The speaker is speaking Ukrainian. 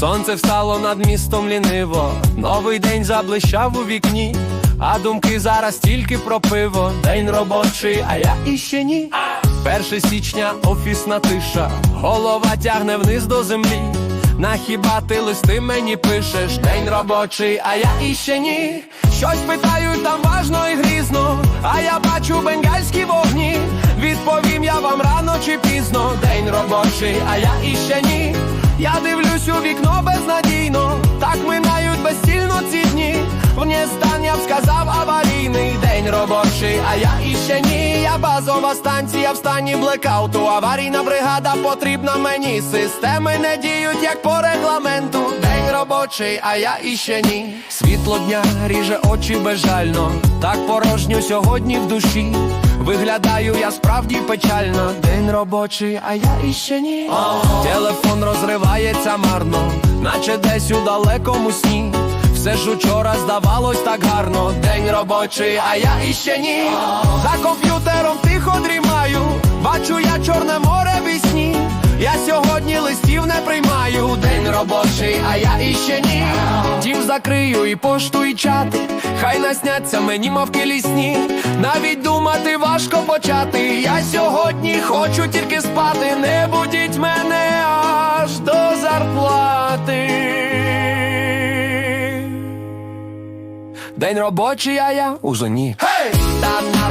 Сонце встало над містом ліниво, новий день заблищав у вікні, а думки зараз тільки про пиво. День робочий, а я іще ні. Перше січня офісна тиша, голова тягне вниз до землі. На хіба ти листи мені пишеш? День робочий, а я іще ні. Щось питаю там важно і грізно, а я бачу бенгальські вогні. Відповім я вам рано чи пізно. День робочий, а я іще ні. Я дивлюсь у вікно безнадійно, так минають безцільно ці дні. Вне стан я б сказав аварійний день робочий, а я іще ні. Я базова станція в стані блекауту. Аварійна бригада потрібна мені. Системи не діють як по регламенту. День робочий, а я іще ні. Світло дня ріже очі безжально. Так порожньо сьогодні в душі. Виглядаю я справді печально. День робочий, а я іще ні. Телефон розривається марно, наче десь у далекому сні. Все ж учора здавалось так гарно. День робочий, а я іще ні. За комп'ютером тихо дрімаю. Бачу я чорне море в сні. Я сьогодні листів не приймаю. День робочий, а я іще ні. Дім закрию і пошту, і чати. Хай насняться мені мавки лісні. Навіть думати важко почати. Я сьогодні хочу тільки спати. Не будіть мене День робочий, а я у зоні. Hey!